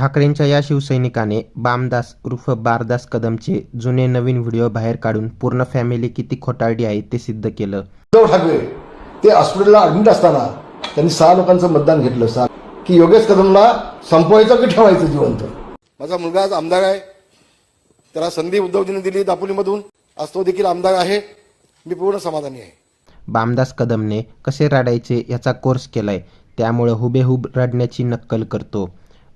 ठाकरेंच्या या शिवसैनिकाने बामदास उर्फ बारदास कदमचे जुने नवीन व्हिडिओ बाहेर काढून पूर्ण फॅमिली किती खोटारडी आहे ते सिद्ध केलं. उद्धव ठाकरे ते हॉस्पिटलला ऍडमिट असताना त्यांनी सहा लोकांचं मतदान घेतलं सहा. की योगेश कदमला संपवायचं की ठेवायचं जिवंत? माझा मुलगा आज आमदार आहे. त्याला संधी उद्धवजीने दिली दापोलीमधून. आज तो देखील आमदार आहे. मी पूर्ण समाधानी आहे. बामदास कदमने कसे रडायचे याचा कोर्स केलाय. त्यामुळे हुबेहूब रडण्याची नक्कल करतो.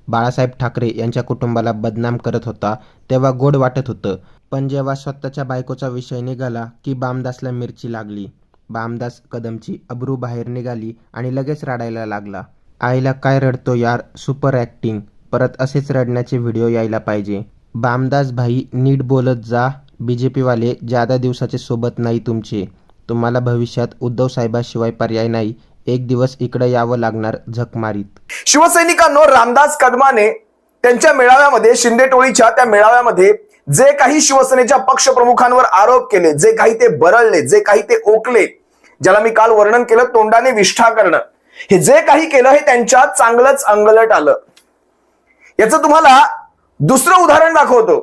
बाळासाहेब ठाकरे यांच्या कुटुंबाला बदनाम करत होता तेव्हा गोड वाटत होतं. पण जेव्हा स्वतःच्या बायकोचा विषय निघाला की बामदासला मिरची लागली. बामदास कदमची अब्रू बाहेर निघाली आणि लगेच रडायला लागला. आईला काय रडतो यार सुपर ॲक्टिंग. परत असेच रडण्याचे व्हिडिओ यायला पाहिजे. बामदास भाई नीट बोलत जा. बी जे पीवाले जादा दिवसाचे सोबत नाही तुमचे. तुम्हाला भविष्यात उद्धव साहेबाशिवाय पर्याय नाही. एक दिवस इकडे यावं लागणार झक मारीत शिवसैनिकांनो रामदास कदमाने त्यांच्या मेळाव्यामध्ये शिंदे टोळीच्या त्या मेळाव्यामध्ये जे काही शिवसेनेच्या पक्षप्रमुखांवर आरोप केले जे काही ते बरळले जे काही ते ओकले ज्याला मी काल वर्णन केलं तोंडाने विष्ठा करणं हे जे काही केलं हे त्यांच्या चांगलंच अंगलट आलं. याचं तुम्हाला दुसरं उदाहरण दाखवतो.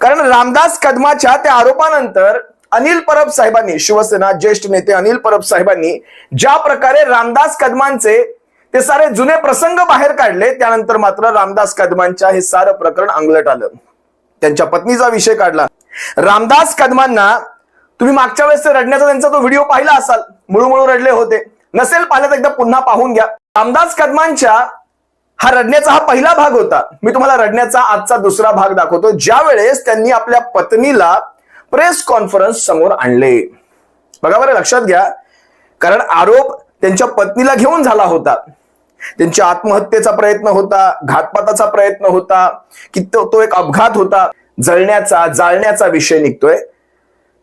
कारण रामदास कदमाच्या त्या आरोपानंतर अनिल परब साहेबांनी शिवसेना ज्येष्ठ नेते अनिल परब साहेबांनी ज्या प्रकारे रामदास कदमांचे ते सारे जुने प्रसंग बाहेर काढले त्यानंतर मात्र रामदास कदमांच्या हे सारं प्रकरण अंगलट आलं. त्यांच्या पत्नीचा विषय काढला. रामदास कदमांना तुम्ही मागच्या वेळेस रडण्याचा त्यांचा तो व्हिडिओ पाहिला असाल मुळूमुळू रडले होते. नसेल पाहिलं तर एकदा पुन्हा पाहून घ्या. रामदास कदमांच्या हा रडण्याचा हा पहिला भाग होता. मी तुम्हाला रडण्याचा आजचा दुसरा भाग दाखवतो. ज्या वेळेस त्यांनी आपल्या पत्नीला प्रेस कॉन्फरन्स समोर आणले. बघा बरं लक्षात घ्या. कारण आरोप त्यांच्या पत्नीला घेऊन झाला होता. त्यांच्या आत्महत्येचा प्रयत्न होता घातपाताचा प्रयत्न होता की तो तो एक अपघात होता. जळण्याचा जाळण्याचा विषय निघतोय.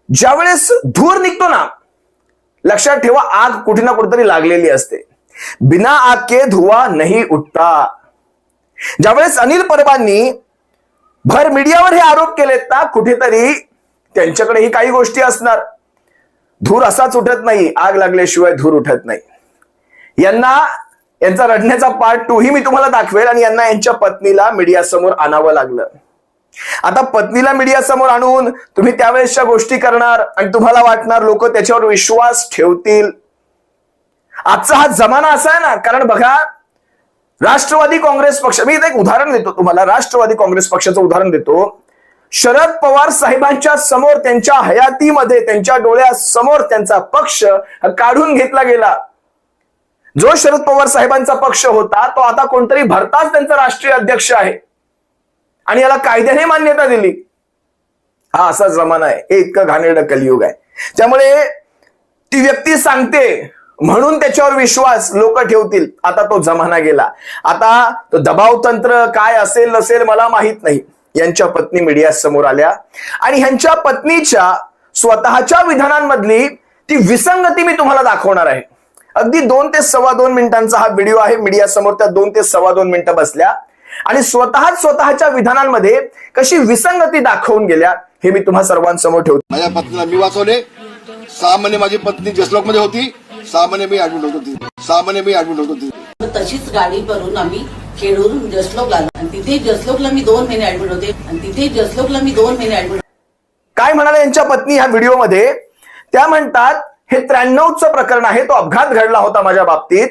ज्यावेळेस धूर निघतो ना लक्षात ठेवा आग कुठे ना कुठेतरी लागलेली असते. बिना आग के धुवा नाही उठता. ज्यावेळेस अनिल परबांनी भर मीडियावर हे आरोप केलेत ना कुठेतरी त्यांच्याकडेही काही गोष्टी असणार. धूर असाच उठत नाही आग लागल्याशिवाय धूर उठत नाही. यांना यांचा रडण्याचा पार्ट टू ही मी तुम्हाला दाखवेल आणि यांना यांच्या पत्नीला मीडिया समोर आणावं लागलं. आता पत्नीला मीडिया समोर आणून तुम्ही त्यावेळेसच्या गोष्टी करणार आणि तुम्हाला वाटणार लोक त्याच्यावर विश्वास ठेवतील. आजचा हा जमाना असा आहे ना कारण बघा राष्ट्रवादी काँग्रेस पक्ष मी इथे एक उदाहरण देतो तुम्हाला. राष्ट्रवादी काँग्रेस पक्षाचं उदाहरण देतो. शरद पवार साहेबांच्या समोर त्यांच्या हयातीमध्ये त्यांच्या डोळ्यासमोर त्यांचा पक्ष काढून घेतला गेला. जो शरद पवार साहेबांचा पक्ष होता तो आता कोणतरी भरताच त्यांचा राष्ट्रीय अध्यक्ष आहे. आणि याला कायद्याने मान्यता दिली. हा असा जमाना आहे. हे इतकं घाणेरडं कलियुग आहे. त्यामुळे ती व्यक्ती सांगते म्हणून त्याच्यावर विश्वास लोक ठेवतील. आता तो जमाना गेला. आता तो दबाव तंत्र काय असेल नसेल मला माहीत नाही. यांच्या पत्नी मीडिया समोर आल्या. आणि ह्यांच्या पत्नीच्या स्वतःच्या विधानांमधली ती विसंगती मी तुम्हाला दाखवणार आहे. अगदी दोन ते सव्वा दोन मिनिटांचा हा व्हिडिओ आहे. मीडिया समोर त्या दोन ते सव्वा दोन मिनिटं बसल्या. आणि स्वतःच स्वतःच्या विधानांमध्ये कशी विसंगती दाखवून गेल्या हे मी तुम्हा सर्वांसमोर ठेवतो. माझ्या पत्नीला मी वाचवले. सहा महिने माझी पत्नी जसलोकमध्ये होती. सहा महिने मी ऍडमिट होत होती. सहा महिने मी ऍडमिट होत होती. तशीच गाडी करून आम्ही खेळून जसलोकला आणि तिथे जसलोकला मी दोन महिने ऍडमिट होते. आणि तिथे जसलोकला मी दोन महिने ऍडमिट काय म्हणाले यांच्या पत्नी ह्या व्हिडिओमध्ये? त्या म्हणतात हे त्र्याण्णवचं प्रकरण आहे तो अपघात घडला होता माझ्या बाबतीत.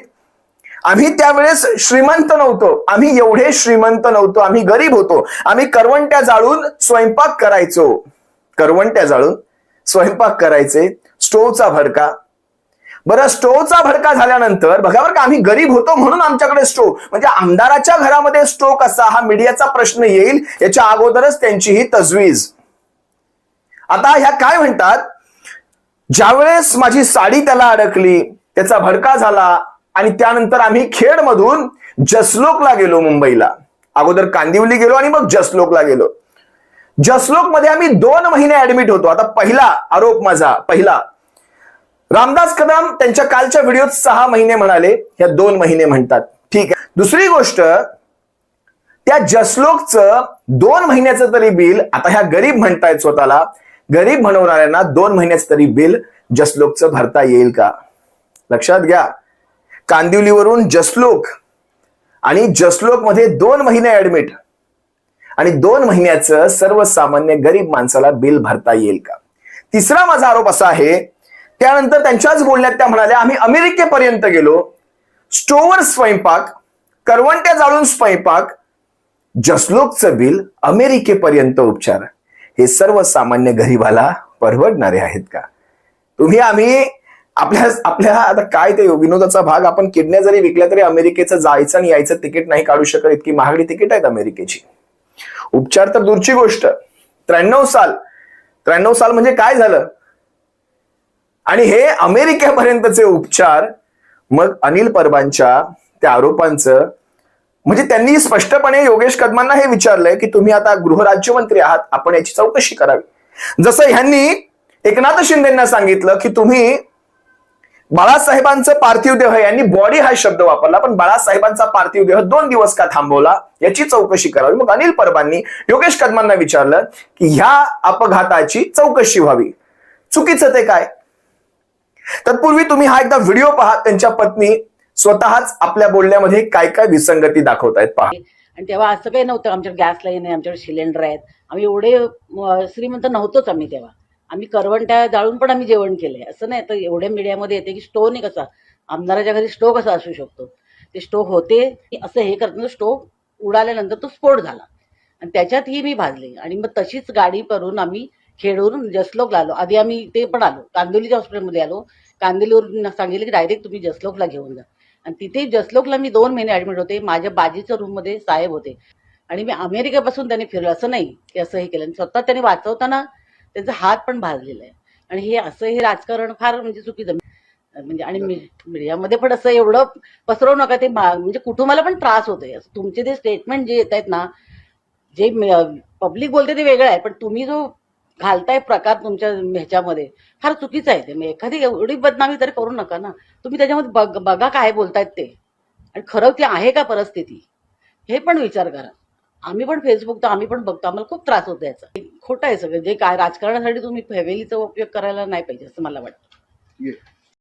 आम्ही त्यावेळेस श्रीमंत नव्हतो. आम्ही एवढे श्रीमंत नव्हतो. आम्ही गरीब होतो. आम्ही करवंट्या जाळून स्वयंपाक करायचो. करवंट्या जाळून स्वयंपाक करायचे स्टोवचा भडका बरं स्टोचा भडका झाल्यानंतर बघा बरं का आम्ही गरीब होतो म्हणून आमच्याकडे स्टो म्हणजे आमदाराच्या घरामध्ये स्टो कसा हा मीडियाचा प्रश्न येईल याच्या अगोदरच त्यांची ही तजवीज. आता ह्या काय म्हणतात? ज्यावेळेस माझी साडी त्याला अडकली त्याचा भडका झाला आणि त्यानंतर आम्ही खेडमधून जसलोकला गेलो मुंबईला. अगोदर कांदिवली गेलो आणि मग जसलोकला गेलो. जसलोकमध्ये आम्ही दोन महिने ऍडमिट होतो. आता पहिला आरोप माझा पहिला. रामदास कदम त्यांच्या कालच्या व्हिडिओत सहा महिने म्हणाले ह्या दोन महिने म्हणतात. ठीक आहे. दुसरी गोष्ट त्या जसलोकचं दोन महिन्याचं तरी बिल आता ह्या गरीब म्हणतायत स्वतःला गरीब म्हणवणाऱ्यांना दोन महिन्याचं तरी बिल जसलोकचं भरता येईल का? लक्षात घ्या. कांदिवलीवरून जसलोक आणि जसलोकमध्ये दोन महिने ऍडमिट आणि दोन महिन्याचं सर्वसामान्य गरीब माणसाला बिल भरता येईल का? तिसरा माझा आरोप असा आहे त्यानंतर त्यांच्याच बोलण्यात त्या म्हणाल्या आम्ही अमेरिकेपर्यंत गेलो. स्टोवर स्वयंपाक करवंट्या जाळून स्वयंपाक जसलोकचं बिल अमेरिकेपर्यंत उपचार. हे सर्वसामान्य गरीबाला परवडणारे आहेत का? तुम्ही आम्ही आपल्या आपल्या आता काय ते विनोदाचा भाग आपण किडण्या जरी विकल्या तरी अमेरिकेचं जायचं आणि यायचं तिकीट नाही काढू शकत इतकी महागडी तिकीट आहेत अमेरिकेची. उपचार तर दूरची गोष्ट. त्र्याण्णव साल त्र्याण्णव साल म्हणजे काय झालं? आणि हे अमेरिकेपर्यंतचे उपचार मग अनिल परबांच्या त्या आरोपांचं म्हणजे त्यांनी स्पष्टपणे योगेश कदमांना हे विचारलंय की तुम्ही आता गृहराज्यमंत्री आहात आपण याची चौकशी करावी. जसं ह्यांनी एकनाथ शिंदेना सांगितलं की तुम्ही बाळासाहेबांचं पार्थिव देह यांनी बॉडी हा शब्द वापरला पण बाळासाहेबांचा पार्थिव देह दोन दिवस का थांबवला याची चौकशी करावी. मग अनिल परबांनी योगेश कदमांना विचारलं की ह्या अपघाताची चौकशी व्हावी. चुकीचं ते काय? तत्पूर्वी तुम्ही हा एकदा व्हिडिओ पहा त्यांच्या पत्नी स्वतःच आपल्या बोलण्यामध्ये काय काय विसंगती दाखवतायत पहा. आणि तेव्हा असं काही नव्हतं आमच्याकडे गॅस लाईन आहे आमच्याकडे सिलेंडर आहेत. आम्ही एवढे श्रीमंत नव्हतोच आम्ही तेव्हा. आम्ही करवंट्या जाळून पण आम्ही जेवण केलंय. असं नाही तर एवढ्या मीडियामध्ये येते की स्टोव नाही कसा आमदाराच्या घरी स्टोव कसा असू शकतो. ते स्टोव होते असं हे करताना स्टोव उडाल्यानंतर तो स्फोट झाला. आणि त्याच्यातही मी भाजले. आणि मग तशीच गाडी करून आम्ही खेडवरून जसलोकला आलो. आधी आम्ही ते पण आलो. कांदिवलीच्या हॉस्पिटलमध्ये आलो. कांदिवलीवरून सांगितलं की डायरेक्ट तुम्ही जसलोकला घेऊन जा. आणि तिथे जसलोकला मी दोन महिने ऍडमिट होते. माझ्या बाजीच्या रूममध्ये साहेब होते. आणि मी अमेरिकेपासून त्यांनी फिरलं. असं नाही की असं हे केलं. आणि स्वतः त्यांनी वाचवताना त्यांचा हात पण भाजलेला आहे. आणि हे असं हे राजकारण फार म्हणजे चुकीचं. म्हणजे आणि मी- मीडियामध्ये पण असं एवढं पसरवू नका. ते मा- म्हणजे कुटुंबाला पण त्रास होतोय. असं तुमचे ते स्टेटमेंट जे येत आहेत ना जे पब्लिक बोलते ते वेगळं आहे. पण तुम्ही जो घालताय प्रकार तुमच्या ह्याच्यामध्ये. फार चुकीचं आहे ते. मग एखादी एवढी बदनामी तरी करू नका ना. तुम्ही त्याच्यामध्ये बघ बघा काय बोलतायत ते. आणि खरं ती आहे का परिस्थिती? हे पण विचार करा. आम्ही पण फेसबुक तर आम्ही पण बघतो. आम्हाला खूप त्रास होतो याचा. खोटं आहे सगळं. जे काय राजकारणासाठी तुम्ही फॅमिलीचा उपयोग करायला नाही पाहिजे असं मला वाटतं.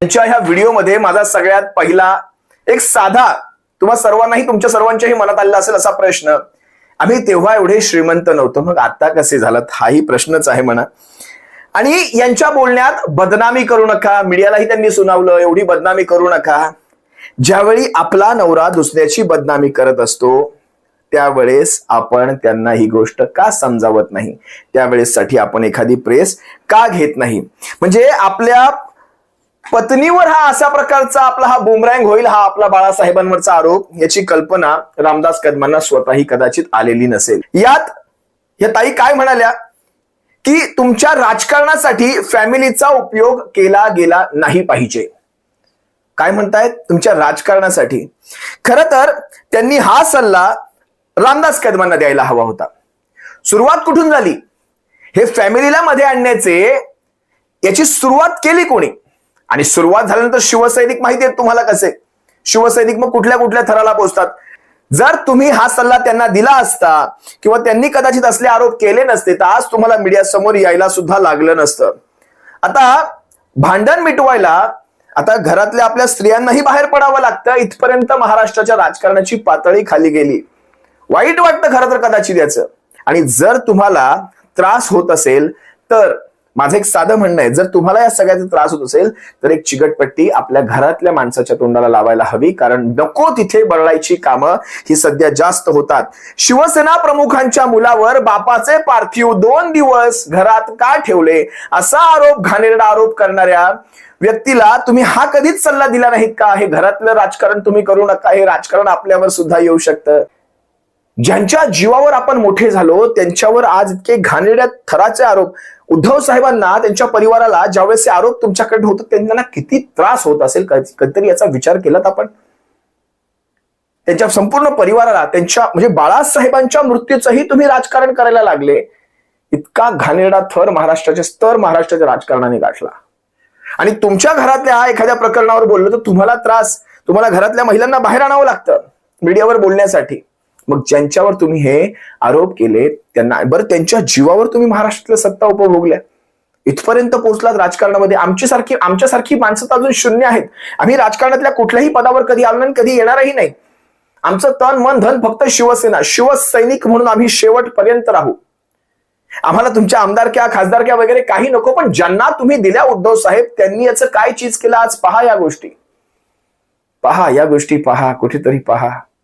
त्यांच्या ह्या व्हिडिओमध्ये माझा सगळ्यात पहिला एक साधा तुम्हा सर्वांनाही तुमच्या सर्वांच्याही मनात आलेला असेल असा प्रश्न. आम्ही तेव्हा एवढे श्रीमंत नव्हतो. मग आता कसे झालं हाही प्रश्नच आहे म्हणा. आणि यांच्या बोलण्यात बदनामी करू नका. मीडियालाही त्यांनी सुनावलं. एवढी बदनामी करू नका. ज्यावेळी आपला नवरा दुसऱ्याची बदनामी करत असतो त्यावेळेस आपण त्यांना ही गोष्ट का समजावत नाही? त्यावेळेसाठी आपण एखादी प्रेस का घेत नाही? म्हणजे आपल्या पत्नीवर हा अशा प्रकारचा आपला हा बुमरँग होईल हा आपला बाळासाहेबांवरचा आरोप याची कल्पना रामदास कदमांना स्वतःही कदाचित आलेली नसेल. यात या ताई काय म्हणाल्या? की तुमच्या राजकारणासाठी फॅमिलीचा उपयोग केला गेला नाही पाहिजे. काय म्हणतायत? तुमच्या राजकारणासाठी. खर तर त्यांनी हा सल्ला रामदास कदमांना द्यायला हवा होता. सुरुवात कुठून झाली? हे फॅमिलीला मध्ये आणण्याचे याची सुरुवात केली कोणी? आणि सुरुवात झाल्यानंतर शिवसैनिक माहिती आहेत तुम्हाला कसे? शिवसैनिक मग कुठल्या कुठल्या थराला पोहोचतात? जर तुम्ही हा सल्ला त्यांना दिला असता किंवा त्यांनी कदाचित असले आरोप केले नसते तर आज तुम्हाला मीडिया समोर यायला सुद्धा लागलं नसतं. आता भांडण मिटवायला आता घरातल्या आपल्या स्त्रियांनाही बाहेर पडावं लागतं. इथपर्यंत महाराष्ट्राच्या राजकारणाची पातळी खाली गेली. वाईट वाटतं खरं तर कदाचित याचं. आणि जर तुम्हाला त्रास होत असेल तर माझं एक साधं म्हणणं आहे जर तुम्हाला या सगळ्याचा त्रास होत असेल तर एक चिकटपट्टी आपल्या घरातल्या माणसाच्या तोंडाला लावायला हवी कारण नको तिथे बळायची कामं ही सध्या जास्त होतात. शिवसेना प्रमुखांच्या मुलावर बापाचे पार्थिव दोन दिवस घरात का ठेवले? असा आरोप घाणेरडा आरोप करणाऱ्या व्यक्तीला तुम्ही हा कधीच सल्ला दिला नाहीत का? हे घरातलं राजकारण तुम्ही करू नका हे राजकारण आपल्यावर सुद्धा येऊ शकतं. ज्यांच्या जीवावर आपण मोठे झालो त्यांच्यावर आज इतके घाणेरड्या थराचे आरोप. उद्धव साहेबांना त्यांच्या परिवाराला ज्यावेळेस हे आरोप तुमच्याकडे होतो त्यांना किती त्रास होत असेल? कधीतरी याचा विचार केलात आपण? त्यांच्या संपूर्ण परिवाराला त्यांच्या म्हणजे बाळासाहेबांच्या मृत्यूचंही तुम्ही राजकारण करायला लागले. इतका घाणेरडा थर महाराष्ट्राच्या स्तर महाराष्ट्राच्या राजकारणाने गाठला. आणि तुमच्या घरातल्या एखाद्या प्रकरणावर बोललो तर तुम्हाला त्रास तुम्हाला घरातल्या महिलांना बाहेर आणावं लागतं मीडियावर बोलण्यासाठी. मग ज्यांच्यावर तुम्ही हे आरोप केले त्यांना बरं त्यांच्या जीवावर तुम्ही महाराष्ट्रातल्या सत्ता उपभोगल्या. इथपर्यंत पोहोचलात राजकारणामध्ये. आमची सारखी आमच्यासारखी माणसं तर अजून शून्य आहेत. आम्ही राजकारणातल्या कुठल्याही पदावर कधी आलो नाही कधी येणारही नाही. आमचं तन मन धन फक्त शिवसेना शिवसैनिक म्हणून आम्ही शेवटपर्यंत राहू. आम्हाला तुमच्या आमदारक्या खासदारक्या वगैरे काही नको पण ज्यांना तुम्ही दिल्या उद्धव साहेब त्यांनी याचं काय चीज केलं आज? पहा या गोष्टी. पहा या गोष्टी पहा कुठेतरी पहा.